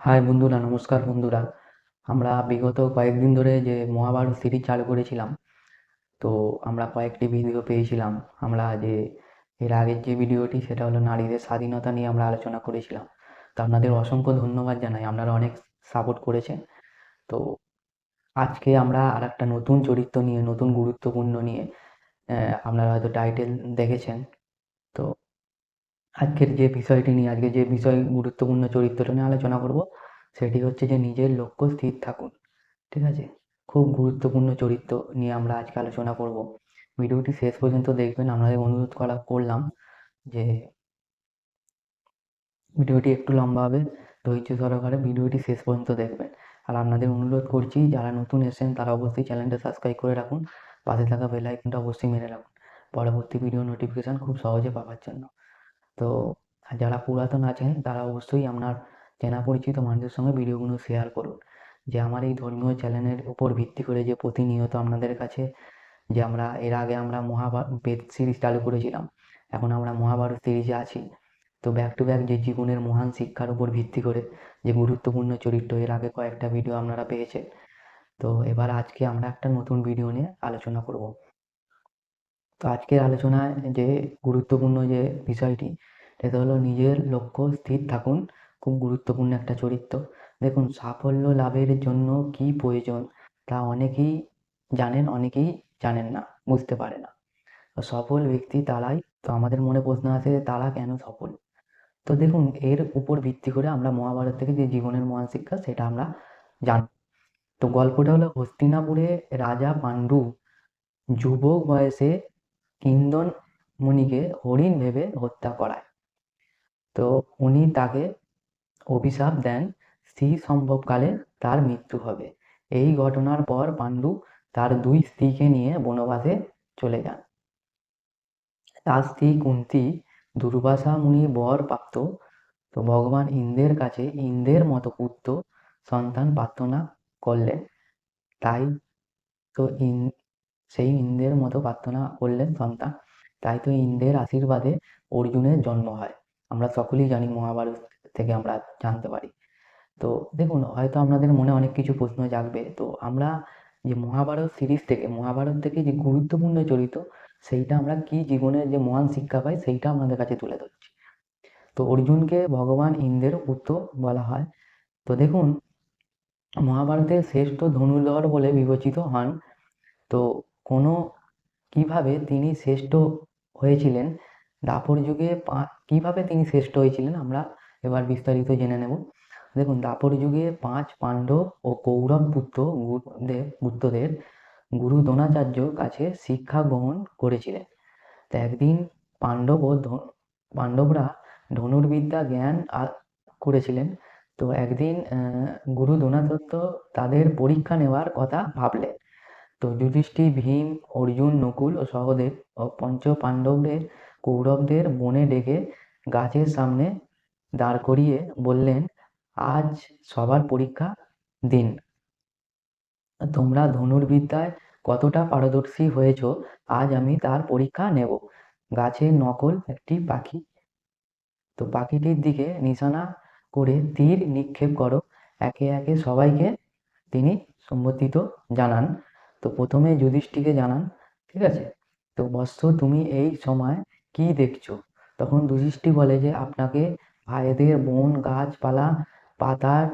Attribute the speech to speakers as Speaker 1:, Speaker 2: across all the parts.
Speaker 1: High বন্ধুরা, নমস্কার বন্ধুরা। আমরা বিগত কয়েকদিন ধরে যে মহাভারত সিরিজ চালু করেছিলাম, তো আমরা কয়েকটি ভিডিও পেয়েছিলাম। আমরা যে এর আগের যে ভিডিওটি সেটা হলো নারীদের স্বাধীনতা নিয়ে আমরা আলোচনা করেছিলাম। তো আপনাদের অসংখ্য ধন্যবাদ জানাই, আপনারা অনেক সাপোর্ট করেছেন। তো আজকে আমরা আর একটা নতুন চরিত্র নিয়ে, নতুন গুরুত্বপূর্ণ নিয়ে আপনারা হয়তো টাইটেল দেখেছেন। আজকের যে বিষয়টি নিয়ে আজকে যে বিষয়, গুরুত্বপূর্ণ চরিত্রটা নিয়ে আলোচনা করব, সেটি হচ্ছে যে নিজের লক্ষ্য স্থির থাকুন, ঠিক আছে? খুব গুরুত্বপূর্ণ চরিত্র নিয়ে আমরা আজকে আলোচনা করব। ভিডিওটি শেষ পর্যন্ত দেখবেন, আপনাদের অনুরোধ করা, করলাম যে ভিডিওটি একটু লম্বা হবে, ধৈর্য সহকারে ভিডিওটি শেষ পর্যন্ত দেখবেন। আর আপনাদের অনুরোধ করছি, যারা নতুন এসেছেন, তারা অবশ্যই চ্যানেলটা সাবস্ক্রাইব করে রাখুন, পাশে থাকা বেল আইকনটা অবশ্যই মেরে রাখুন। পরবর্তী ভিডিও নোটিফিকেশান খুব সহজে পাওয়ার জন্য। তো যারা পুরাতন আছেন, তারা অবশ্যই আপনার চেনা পরিচিত মানুষের সঙ্গে ভিডিওগুলো শেয়ার করুন। যে আমার এই ধর্মীয় চ্যানেলের উপর ভিত্তি করে যে প্রতিনিয়ত আপনাদের কাছে যে আমরা, এর আগে আমরা মহাভারত বেদ সিরিজ চালু করেছিলাম, এখন আমরা মহাভারত সিরিজে আছি। তো ব্যাক টু ব্যাক যে জীবনের মহান শিক্ষার উপর ভিত্তি করে যে গুরুত্বপূর্ণ চরিত্র, এর আগে কয়েকটা ভিডিও আপনারা পেয়েছেন। তো এবার আজকে আমরা একটা নতুন ভিডিও নিয়ে আলোচনা করব। তো আজকের আলোচনায় যে গুরুত্বপূর্ণ যে বিষয়টি, সেটা হলো নিজের লক্ষ্য স্থির থাকুন, খুব গুরুত্বপূর্ণ একটা চরিত্র। দেখুন, সাফল্য লাভের জন্য কি প্রয়োজন তা অনেকেই জানেন অনেকেই জানেন না, বুঝতে পারে না। সফল ব্যক্তি তারাই, তো আমাদের মনে প্রশ্ন আসে যে তারা কেন সফল? তো দেখুন, এর উপর ভিত্তি করে আমরা মহাভারত থেকে যে জীবনের মহান শিক্ষা, সেটা আমরা জানব তো গল্পটা হলো হস্তিনাপুরে রাজা পাণ্ডু, যুবক বয়সে কিন্দন মুনিকে হরিণ ভেবে হত্যা করায়। তো উনি তাকে অভিশাপ দেন, স্ত্রী সম্ভবকালে তার মৃত্যু হবে। এই ঘটনার পর পাণ্ডু তার দুই স্ত্রীকে নিয়ে বনবাসে চলে যান। তার স্ত্রী কুন্তি দুর্বাসা মুনি বর প্রাপ্ত তো ভগবান ইন্দ্রের কাছে ইন্দ্রের মতো পুত্র সন্তান প্রার্থনা করলেন। তাই তো সেই ইন্দ্রের মতো প্রার্থনা করলেন সন্তান তাই তো ইন্দ্রের আশীর্বাদে অর্জুনের জন্ম হয়। আমরা সকলেই জানি মহাভারত থেকে আমরা জানতে পারি। তো দেখুন, হয়তো আপনাদের মনে অনেক কিছু প্রশ্ন জাগবে। তো আমরা যে মহাভারত সিরিজ থেকে, মহাভারত থেকে যে গুরুত্বপূর্ণ চরিত্র, সেইটা আমরা কি জীবনের যে মহান শিক্ষা পাই, সেইটা আপনাদের কাছে তুলে ধরছি। তো অর্জুনকে ভগবান ইন্দ্রের পুত্র বলা হয়। তো দেখুন, মহাভারতের শ্রেষ্ঠ ধনুর্ধর বলে বিবেচিত হন। তো কোনো কীভাবে তিনি শ্রেষ্ঠ হয়েছিলেন? দাপর যুগে কীভাবে তিনি শ্রেষ্ঠ হয়েছিলেন? আমরা এবার বিস্তারিত জেনে নেব। দেখুন, দাপর যুগে পাঁচ পাণ্ডব ও কৌরব পুত্র গুরুদেব পুত্রদের গুরু দ্রোণাচার্য কাছে শিক্ষা গ্রহণ করেছিলেন। তো একদিন পাণ্ডব ও পাণ্ডবরা ধনুর্বিদ্যা জ্ঞান করেছিলেন। তো একদিন গুরু দ্রোণাচার্য তাদের পরীক্ষা নেওয়ার কথা ভাবলেন। তো যুধিষ্ঠির ভীম অর্জুন, নকুল ও সহদেব ও পঞ্চ পাণ্ডবদের কৌরবদের বনে ডেকে গাছের সামনে দাঁড় করিয়ে বললেন, আজ সবার পরীক্ষা দিন। তোমরা ধনুর্বিদ্যায় কতটা পারদর্শী হয়েছ, আজ আমি তার পরীক্ষা নেব। গাছের নকল একটি পাখি তো পাখিটির দিকে নিশানা করে তীর নিক্ষেপ করো। একে একে সবাইকে তিনি সম্বোধিত জানান। তো প্রথমে যুধিষ্ঠিকে জানান, ঠিক আছে? তো বৎস, তুমি এই সময় কি দেখছ? তখন যুধিষ্ঠি বলে যে, আপনাকে ভাইদের বন, গাছপালা, পাতার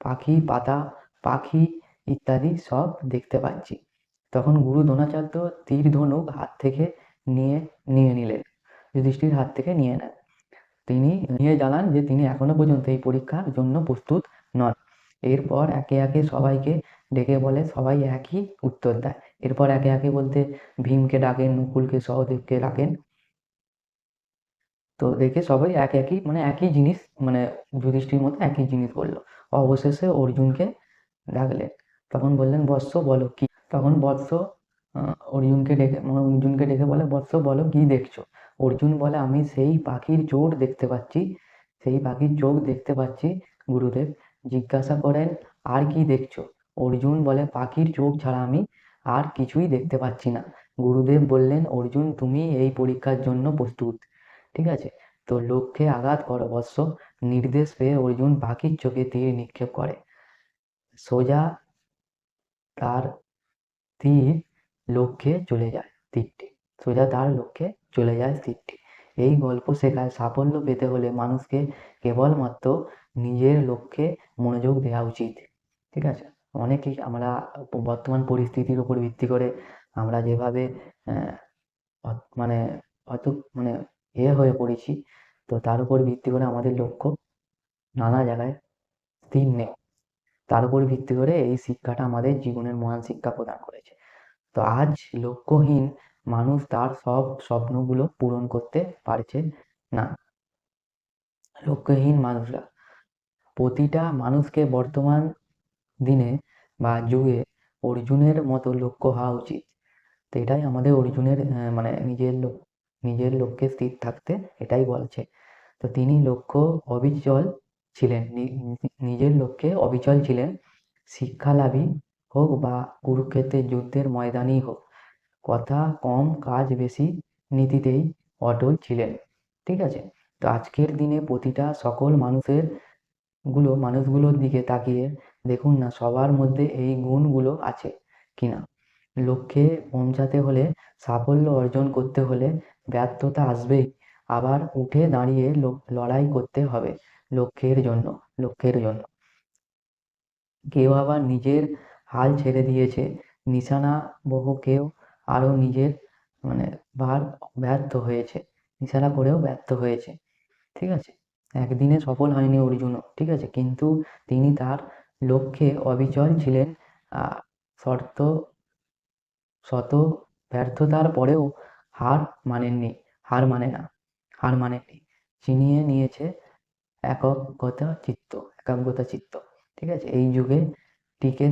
Speaker 1: পাখি, পাতা, পাখি ইত্যাদি সব দেখতে পাচ্ছি। তখন গুরু দ্রোণাচার্য তীর ধনুক হাত থেকে নিয়ে নিয়ে নিলেন। যুধিষ্ঠির হাত থেকে নিয়ে নেন। তিনি নিয়ে জানান যে, তিনি এখনও পর্যন্ত এই পরীক্ষার জন্য প্রস্তুত নন। এরপর একে একে সবাইকে ডেকে বলে, সবাই একই উত্তর দেয়। এরপর একে একে বলতে ভীমকে ডাকেন, নকুলকে, সহদেবকে ডাকেন। তো দেখে সবাই এক একই মানে একই জিনিস মানে যুধিষ্ঠির মতো একই জিনিস বলল। অবশেষে অর্জুনকে ডাকলেন। তখন বললেন, বৎস বলো কি? তখন বৎস অর্জুনকে ডেকে মানে অর্জুনকে ডেকে বলে, বৎস বলো কি দেখছ? অর্জুন বলে, আমি সেই পাখির চোখ দেখতে পাচ্ছি, সেই পাখির চোখ দেখতে পাচ্ছি, গুরুদেব। জিজ্ঞাসা করেন, আর কি দেখছ? অর্জুন বলে, পাখির চোখ ছাড়া আমি আর কিছুই দেখতে পাচ্ছি না। গুরুদেব বললেন, অর্জুন, তুমি এই পরীক্ষার জন্য প্রস্তুত। ঠিক আছে, তো লক্ষ্যে আঘাত করো বৎস নির্দেশ পেয়ে অর্জুন বাকির চোখে তীর নিক্ষেপ করে। সোজা তার তীর লক্ষ্যে চলে যায় তীরটি। সোজা তার লক্ষ্যে চলে যায় তীরটি। এই গল্প শেখায় সাফল্য পেতে হলে মানুষকে কেবলমাত্র নিজের লক্ষ্যে মনোযোগ দেওয়া উচিত, ঠিক আছে? অনেকেই আমরা বর্তমান পরিস্থিতির উপর ভিত্তি করে আমরা যেভাবে মানে হয়তো মানে এ হয়ে পড়েছি, তো তার উপর ভিত্তি করে আমাদের লক্ষ্য নানা জায়গায় স্থির নেই। তার উপর ভিত্তি করে এই শিক্ষাটা আমাদের জীবনের মহান শিক্ষা প্রদান করেছে। তো আজ লক্ষ্যহীন মানুষ তার সব স্বপ্নগুলো পূরণ করতে পারছে না। লক্ষ্যহীন মানুষরা প্রতিটা মানুষকে বর্তমান দিনে বা যুগে অর্জুনের মতো লক্ষ্য হওয়া উচিত। তো এটাই আমাদের অর্জুনের মানে নিজের নিজের লক্ষ্যে স্থির থাকতে এটাই বলছে। তো তিনি লক্ষ্য অবিচল ছিলেন নিজের লক্ষ্যে অবিচল ছিলেন। শিক্ষালাভী হোক বা কুরুক্ষেত্রের যুদ্ধের ময়দানেই হোক, কথা কম, কাজ বেশি নীতিতেই অটল ছিলেন, ঠিক আছে? তো আজকের দিনে প্রতিটা সকল মানুষের গুলো, মানুষগুলোর দিকে তাকিয়ে দেখুন না সবার মধ্যে এই গুণগুলো আছে কিনা। লক্ষ্যে পৌঁছাতে হলে, সাফল্য অর্জন করতে হলে ব্যর্থতা আসবেই। আবার উঠে দাঁড়িয়ে লড়াই করতে হবে লক্ষ্যের জন্য লক্ষ্যের জন্য। কেউ আবার নিজের হাল ছেড়ে দিয়েছে, নিশানা বহু কেউ আরও নিজের মানে বার ব্যর্থ হয়েছে, নিশানা করেও ব্যর্থ হয়েছে, ঠিক আছে? একদিনে সফল হয়নি অর্জুনও ঠিক আছে? কিন্তু তিনি তার লক্ষ্যে অবিচল ছিলেন। শর্ত, শত ব্যর্থতার পরেও হার মানেননি, হার মানে না, হার মানেননি। চিনিয়ে নিয়েছে একগ্রতা চিত্ত একাগ্রতা চিত্ত, ঠিক আছে? এই যুগে টিকে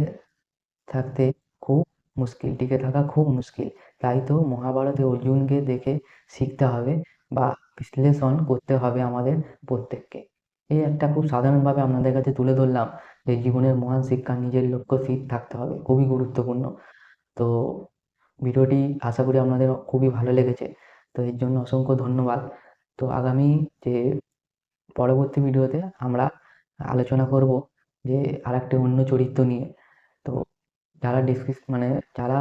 Speaker 1: থাকতে খুব মুশকিল, টিকে থাকা খুব মুশকিল। তাই তো মহাভারতে অর্জুনকে দেখে শিখতে হবে বা বিশ্লেষণ করতে হবে আমাদের প্রত্যেককে। এই একটা খুব সাধারণভাবে আপনাদের কাছে তুলে ধরলাম যে জীবনের মহান শিক্ষা নিজের লক্ষ্য স্থির থাকতে হবে খুবই গুরুত্বপূর্ণ। তো ভিডিওটি আশা করি আপনাদের খুবই ভালো লেগেছে। তো এর জন্য অসংখ্য ধন্যবাদ। তো আগামী যে পরবর্তী ভিডিওতে আমরা আলোচনা করব যে আরেকটি অন্য চরিত্র নিয়ে। তো যারা ডিসক্রিপ মানে যারা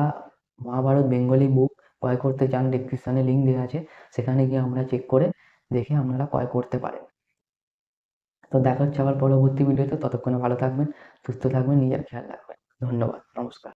Speaker 1: মহাভারত বেঙ্গলি বুক ক্রয় করতে চান ডিসক্রিপশানে লিঙ্ক দেওয়া আছে, সেখানে গিয়ে আমরা চেক করে দেখে আপনারা ক্রয় করতে পারেন। তো দেখা হচ্ছে আবার পরবর্তী ভিডিওতে ততক্ষণে ভালো থাকবেন, সুস্থ থাকবেন, নিজের খেয়াল রাখবেন। ধন্যবাদ, নমস্কার।